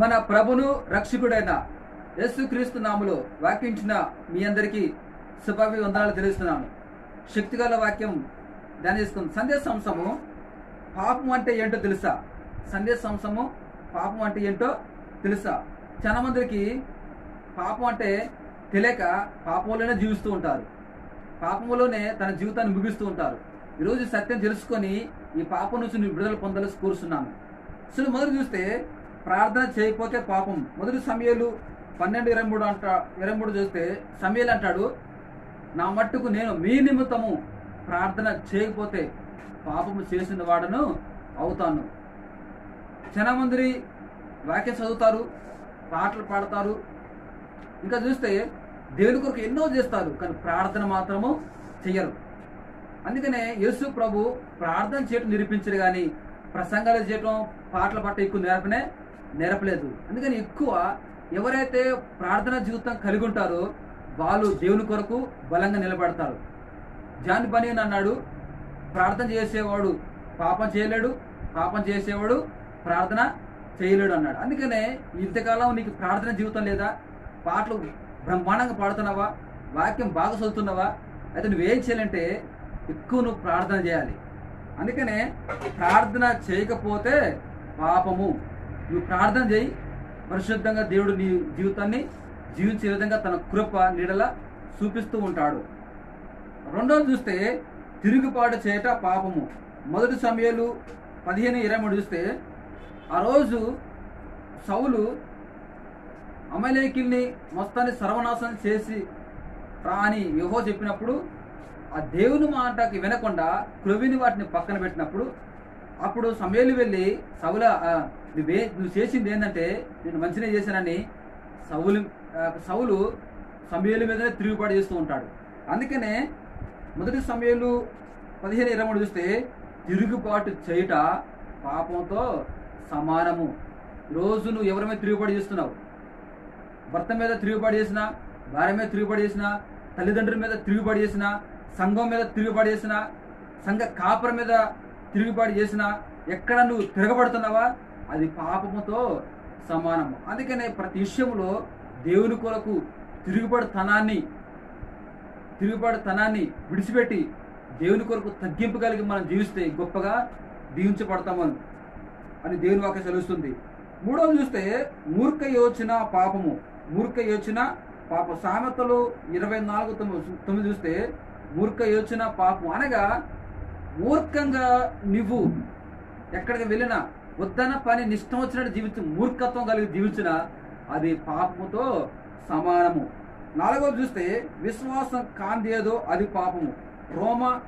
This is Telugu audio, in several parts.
మన ప్రభును రక్షకుడైన యేసుక్రీస్తు నాములో వాక్యించిన మీ అందరికీ శుభాభి వందనాలు తెలుస్తున్నాను శక్తిగల వాక్యం ధ్యానిస్తుంది సందేశాంశము పాపం అంటే ఏంటో తెలుసా? సందేశ అంశము పాపం అంటే ఏంటో తెలుసా? చాలా మందికి పాపం అంటే తెలియక పాపంలోనే జీవిస్తూ ఉంటారు. పాపంలోనే తన జీవితాన్ని ముగిస్తూ ఉంటారు. ఈరోజు సత్యం తెలుసుకొని ఈ పాపం నుంచి నేను విడుదల పొందాలని కోరుస్తున్నాను అసలు మొదలు చూస్తే ప్రార్థన చేయకపోతే పాపం. మొదటి సమయాలు పన్నెండు ఇరవై మూడు అంట ఇరవై మూడు చూస్తే సమయాలు అంటాడు నా మట్టుకు నేను మీ నిమిత్తము ప్రార్థన చేయకపోతే పాపము చేసిన వాడను అవుతాను. చాలా వాక్యం చదువుతారు పాటలు పాడతారు. ఇంకా చూస్తే దేవుని కొరకు ఎన్నో చేస్తారు కానీ ప్రార్థన మాత్రము చెయ్యరు. అందుకనే యేసు ప్రభు ప్రార్థన చేయటం నిరూపించరు కానీ ప్రసంగాలు చేయటం పాటలు పట్ట ఎక్కువ నేర్పనే నేరపలేదు. అందుకని ఎక్కువ ఎవరైతే ప్రార్థన జీవితం కలిగి ఉంటారో వాళ్ళు దేవుని కొరకు బలంగా నిలబడతారు. జాన్ బనీన్ అన్నాడు ప్రార్థన చేసేవాడు పాపం చేయలేడు పాపం చేసేవాడు ప్రార్థన చేయలేడు అన్నాడు. అందుకనే ఇంతకాలం నీకు ప్రార్థన జీవితం లేదా? పాటలు బ్రహ్మాండంగా పాడుతున్నావా? వాక్యం బాగా చదువుతున్నావా? అయితే నువ్వేం చేయాలంటే ఎక్కువ నువ్వు ప్రార్థన చేయాలి. అందుకనే ప్రార్థన చేయకపోతే పాపము. నువ్వు ప్రార్థన చేయి. పరిశుద్ధంగా దేవుడు నీ జీవితాన్ని జీవించే విధంగా తన కృప నీడల చూపిస్తూ ఉంటాడు. రెండోది చూస్తే తిరుగుబాటు చేయట పాపము. మొదటి సమయాలు పదిహేను ఇరవై మూడు చూస్తే ఆ రోజు సౌలు అమలేకిల్ని మొత్తాన్ని సర్వనాశనం చేసి రా అని యహో చెప్పినప్పుడు ఆ దేవుని మాటకి వినకుండా క్రొవిని వాటిని పక్కన పెట్టినప్పుడు అప్పుడు సమయలు వెళ్ళి సవుల నువ్వే నువ్వు చేసింది ఏంటంటే నేను మంచిగా చేశానని సవులు సవులు సమయలు మీదనే తిరుగుబాటు చేస్తూ ఉంటాడు. అందుకనే మొదటి సమయాలు పదిహేను ఇరవై మూడు చూస్తే తిరుగుబాటు చేయుట పాపంతో సమానము. రోజు నువ్వు ఎవరి మీద తిరుగుబాటు చేస్తున్నావు? భర్త మీద తిరుగుబాటు చేసిన భార్య మీద తిరుగుబాటు చేసిన తల్లిదండ్రుల మీద తిరుగుబాటు చేసిన సంఘం మీద తిరుగుబాటు చేసిన సంఘ కాపర మీద తిరుగుబాటు చేసినా ఎక్కడ నువ్వు తిరగబడుతున్నావా? అది పాపముతో సమానము. అందుకనే ప్రతి విషయంలో దేవుని కొరకు తిరుగుబడితనాన్ని తిరుగుబాటుతనాన్ని విడిచిపెట్టి దేవుని కొరకు తగ్గింపు కలిగి మనం జీవిస్తే గొప్పగా దీవించబడతామని అని దేవుని వాక్య సెలవుస్తుంది. మూడవది చూస్తే మూర్ఖ యోచన పాపము. మూర్ఖ యోచన పాప సామెతలు ఇరవై నాలుగు తొమ్మిది తొమ్మిది చూస్తే మూర్ఖ యోచన పాపం అనగా మూర్ఖంగా నువ్వు ఎక్కడికి వెళ్ళినా వద్దన పని నిష్టం వచ్చినట్టు జీవించు మూర్ఖత్వం కలిగి జీవించిన అది పాపముతో సమానము. నాలుగవది చూస్తే విశ్వాసం కాందేదో అది పాపము. రోమ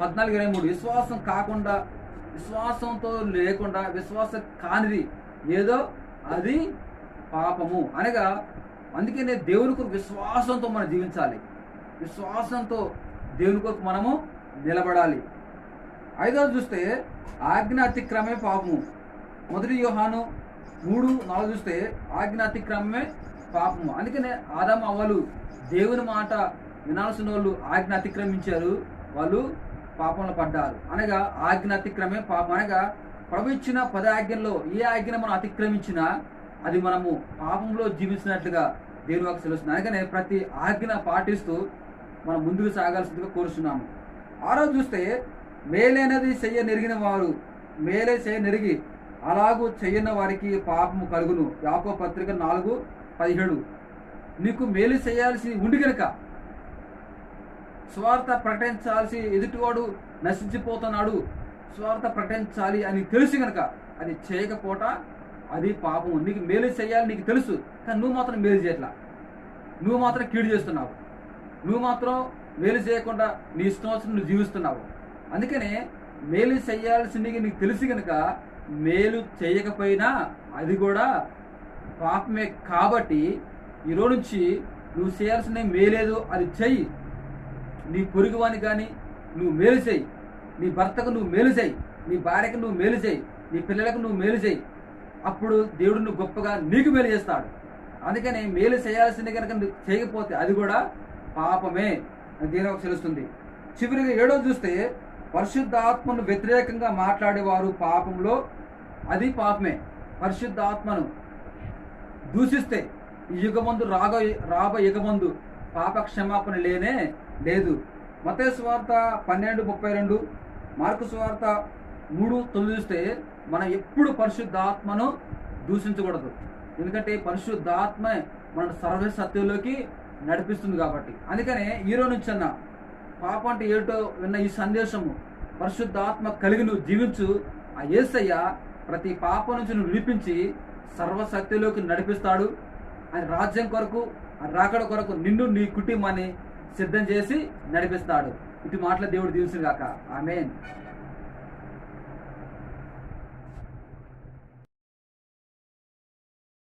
పద్నాలుగు ఇరవై మూడు విశ్వాసం కాకుండా విశ్వాసంతో లేకుండా విశ్వాసం కానిది ఏదో అది పాపము. అనగా అందుకనే దేవుని కొరకు విశ్వాసంతో మనం జీవించాలి. విశ్వాసంతో దేవుని కొరకు మనము నిలబడాలి. ఐదోది చూస్తే ఆజ్ఞ అతిక్రమే పాపము. మొదటి యోహాను మూడు నాలుగు చూస్తే ఆజ్ఞ అతిక్రమమే పాపము. అందుకనే ఆదాం అవ్వలు దేవుని మాట వినాల్సిన వాళ్ళు ఆజ్ఞ అతిక్రమించారు వాళ్ళు పాపంలో పడ్డారు. అనగా ఆజ్ఞ అతిక్రమే పాపం. అనగా ప్రభు ఇచ్చిన పద ఆజ్ఞల్లో ఏ ఆజ్ఞ మనం అతిక్రమించినా అది మనము పాపంలో జీవించినట్లుగా దేవుని ఒక తెలుస్తుంది. అందుకనే ప్రతి ఆజ్ఞ పాటిస్తూ మనం ముందుకు సాగాల్సిందిగా కోరుస్తున్నాము ఆరో చూస్తే మేలైనది చెయ్య నెరిగిన వారు మేలే చెయ్య నెరిగి అలాగూ చెయ్యని వారికి పాపము కలుగును. యాకో పత్రిక నాలుగు పదిహేడు. నీకు మేలు చేయాల్సి ఉండి కనుక స్వార్థ ప్రకటించాల్సి ఎదుటివాడు నశించిపోతున్నాడు. స్వార్థ ప్రకటించాలి అని తెలుసు కనుక అది చేయకపోట అది పాపం నీకు మేలు చేయాలి నీకు తెలుసు కానీ నువ్వు మాత్రం మేలు చేయట్లా. నువ్వు మాత్రం కీడు చేస్తున్నావు. నువ్వు మాత్రం మేలు చేయకుండా నీ ఇష్టం వచ్చిన నువ్వు జీవిస్తున్నావు. అందుకనే మేలు చేయాల్సింది నీకు తెలిసి కనుక మేలు చేయకపోయినా అది కూడా పాపమే కాబట్టి ఈరోజు నుంచి నువ్వు చేయాల్సిన మేలేదు అది చెయ్యి. నీ పొరుగువాని కానీ నువ్వు మేలు చేయి నీ భర్తకు నువ్వు మేలు చేయి నీ భార్యకు నువ్వు మేలు చేయి నీ పిల్లలకు నువ్వు మేలు చేయి అప్పుడు దేవుడు నువ్వు గొప్పగా నీకు మేలు చేస్తాడు. అందుకని మేలు చేయాల్సింది కనుక నువ్వు చేయకపోతే అది కూడా పాపమే. దీనికి తెలుస్తుంది చివరిగా ఏడో చూస్తే పరిశుద్ధాత్మను వ్యతిరేకంగా మాట్లాడేవారు పాపంలో అది పాపమే. పరిశుద్ధాత్మను దూషిస్తే ఈ యుగమందు రాగ రాబో యుగమందు పాప క్షమాపణ లేనే లేదు. మతే స్వార్త పన్నెండు ముప్పై రెండు మార్కు స్వార్త మూడు తొమ్మిది చూస్తే మనం ఎప్పుడు పరిశుద్ధాత్మను దూషించకూడదు. ఎందుకంటే పరిశుద్ధాత్మ మన సర్వ సత్యంలోకి నడిపిస్తుంది కాబట్టి. అందుకనే ఈరో నుంచి అన్న పాప అంటే ఏటో విన్న ఈ సందేశము పరిశుద్ధ ఆత్మ కలిగి నువ్వు జీవించు. ఆ యేసయ్య ప్రతి పాప నుంచి నువ్వు విడిపించి సర్వశక్తిలోకి నడిపిస్తాడు. ఆయన రాజ్యం కొరకు రాకడ కొరకు నిన్ను నీ కుటుంబాన్ని సిద్ధం చేసి నడిపిస్తాడు. ఇటు మాటలు దేవుడు దీవించుగాక ఆమెన్.